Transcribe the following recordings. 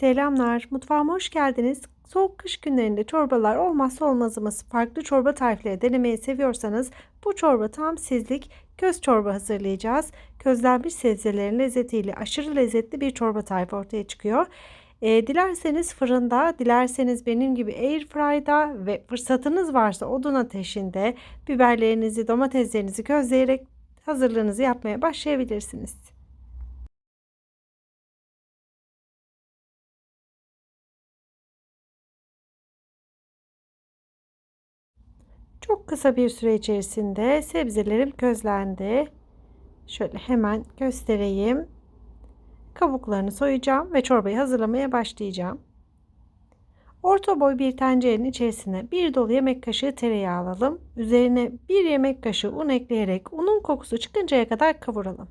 Selamlar, mutfağıma hoş geldiniz. Soğuk kış günlerinde çorbalar olmazsa olmazımız. Farklı çorba tarifleri denemeyi seviyorsanız bu çorba tam sizlik. Köz çorba hazırlayacağız. Közlenmiş sebzelerin lezzetiyle aşırı lezzetli bir çorba tarifi ortaya çıkıyor. E, dilerseniz fırında, dilerseniz benim gibi airfryda ve fırsatınız varsa odun ateşinde biberlerinizi, domateslerinizi közleyerek hazırlığınızı yapmaya başlayabilirsiniz. Çok kısa bir süre içerisinde sebzelerim közlendi. Şöyle hemen göstereyim. Kabuklarını soyacağım ve çorbayı hazırlamaya başlayacağım. Orta boy bir tencerenin içerisine bir dolu yemek kaşığı tereyağı alalım. Üzerine bir yemek kaşığı un ekleyerek unun kokusu çıkıncaya kadar kavuralım.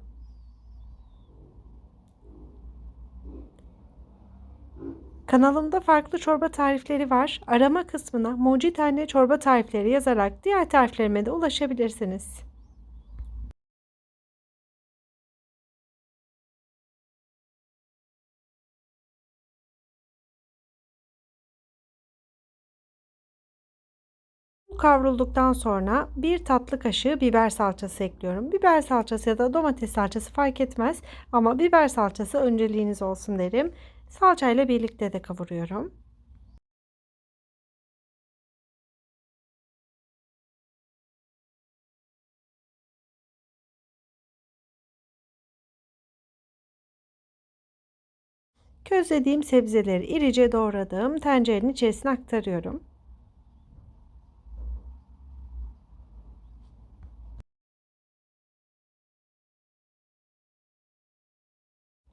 Kanalımda farklı çorba tarifleri var. Arama kısmına Mucit çorba tarifleri yazarak diğer tariflerime de ulaşabilirsiniz. Kavrulduktan sonra bir tatlı kaşığı biber salçası ekliyorum. Biber salçası ya da domates salçası fark etmez ama biber salçası önceliğiniz olsun derim. Salçayla birlikte de kavuruyorum. Közlediğim sebzeleri irice doğradığım tencerenin içerisine aktarıyorum.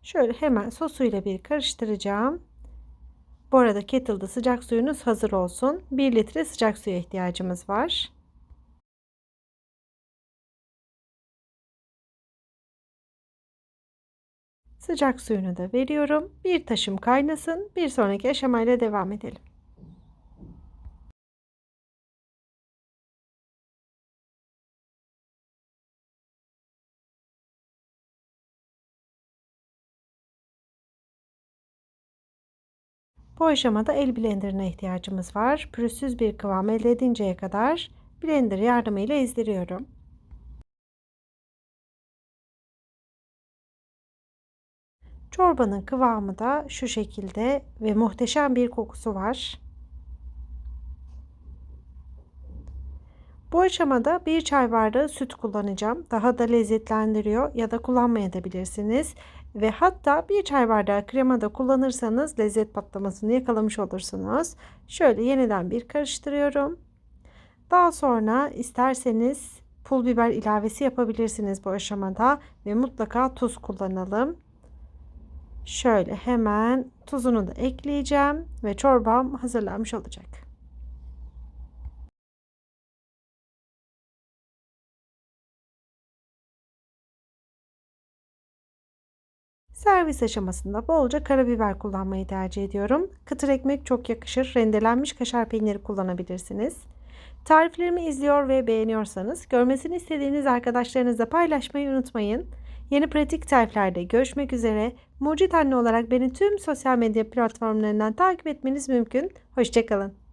Şöyle hemen sosuyla bir karıştıracağım. Bu arada kettle'da sıcak suyunuz hazır olsun. 1 litre sıcak suya ihtiyacımız var. Sıcak suyunu da veriyorum. Bir taşım kaynasın. Bir sonraki aşamayla devam edelim. Bu aşamada el blenderına ihtiyacımız var. Pürüzsüz bir kıvam elde edinceye kadar blender yardımıyla ezdiriyorum. Çorbanın kıvamı da şu şekilde ve muhteşem bir kokusu var. Bu aşamada bir çay bardağı süt kullanacağım. Daha da lezzetlendiriyor ya da kullanmayabilirsiniz. Ve hatta bir çay bardağı krema da kullanırsanız lezzet patlamasını yakalamış olursunuz. Şöyle yeniden bir karıştırıyorum. Daha sonra isterseniz pul biber ilavesi yapabilirsiniz bu aşamada ve mutlaka tuz kullanalım. Şöyle hemen tuzunu da ekleyeceğim ve çorbam hazırlanmış olacak. Servis aşamasında bolca karabiber kullanmayı tercih ediyorum. Kıtır ekmek çok yakışır. Rendelenmiş kaşar peyniri kullanabilirsiniz. Tariflerimi izliyor ve beğeniyorsanız görmesini istediğiniz arkadaşlarınızla paylaşmayı unutmayın. Yeni pratik tariflerde görüşmek üzere. Mucit Anne olarak beni tüm sosyal medya platformlarından takip etmeniz mümkün. Hoşçakalın.